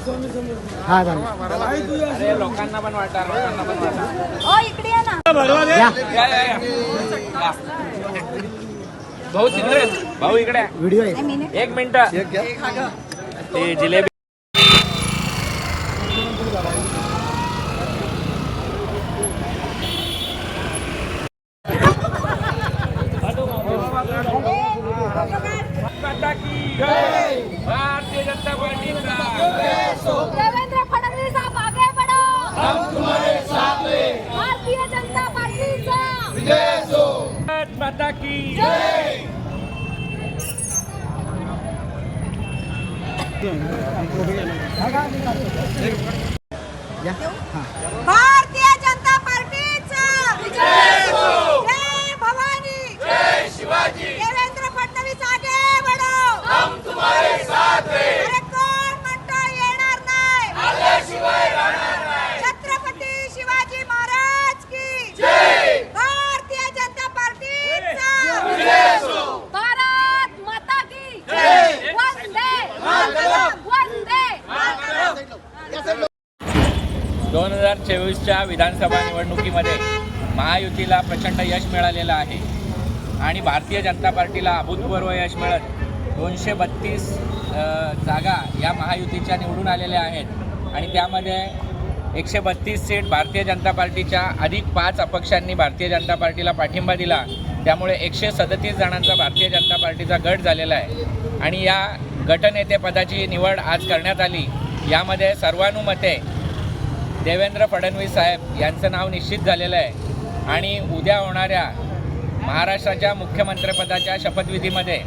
हा चालेल लोकांना पण वाटा लोकांना पण वाटा. हो इकडे या ना. या या. या या या. भाऊ इकडे. व्हिडिओ आहे. एक मिनिट. ते जिलेबी भारतीय जनता पार्टीचा. está aquí. ¡Sí! दोन हजार चोवीसच्या विधानसभा निवडणुकीमध्ये महायुतीला प्रचंड यश मिळालेलं आहे. आणि भारतीय जनता पार्टीला अभूतपूर्व यश मिळत दोनशे बत्तीस जागा या महायुतीच्या निवडून आलेल्या आहेत. आणि त्यामध्ये एकशे बत्तीस सीट भारतीय जनता पार्टीच्या अधिक पाच अपक्षांनी भारतीय जनता पार्टीला पाठिंबा दिला. त्यामुळे एकशे सदतीस जणांचा भारतीय जनता पार्टीचा गट झालेला आहे. आणि या गटनेतेपदाची निवड आज करण्यात आली. यामध्ये सर्वानुमते देवेंद्र फडणवीस साहेब यांचं नाव निश्चित झालेलं आहे. आणि उद्या होणाऱ्या महाराष्ट्राच्या मुख्यमंत्रीपदाच्या शपथविधीमध्ये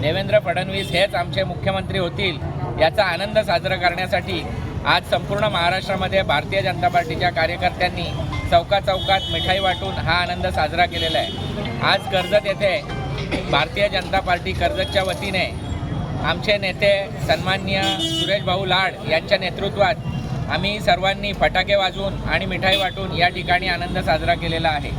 देवेंद्र फडणवीस हेच आमचे मुख्यमंत्री होतील याचा आनंद साजरा करण्यासाठी आज संपूर्ण महाराष्ट्रामध्ये भारतीय जनता पार्टीच्या कार्यकर्त्यांनी चौका चौकात मिठाई वाटून हा आनंद साजरा केलेला आहे. आज कर्जत येथे भारतीय जनता पार्टी कर्जतच्या वतीने आमचे नेते सन्माननीय सुरेश भाऊ लाड यांच्या नेतृत्वात आम्ही सर्वांनी फटाके वाजवून आणि मिठाई वाटून या ठिकाणी आनंद साजरा केलेला आहे.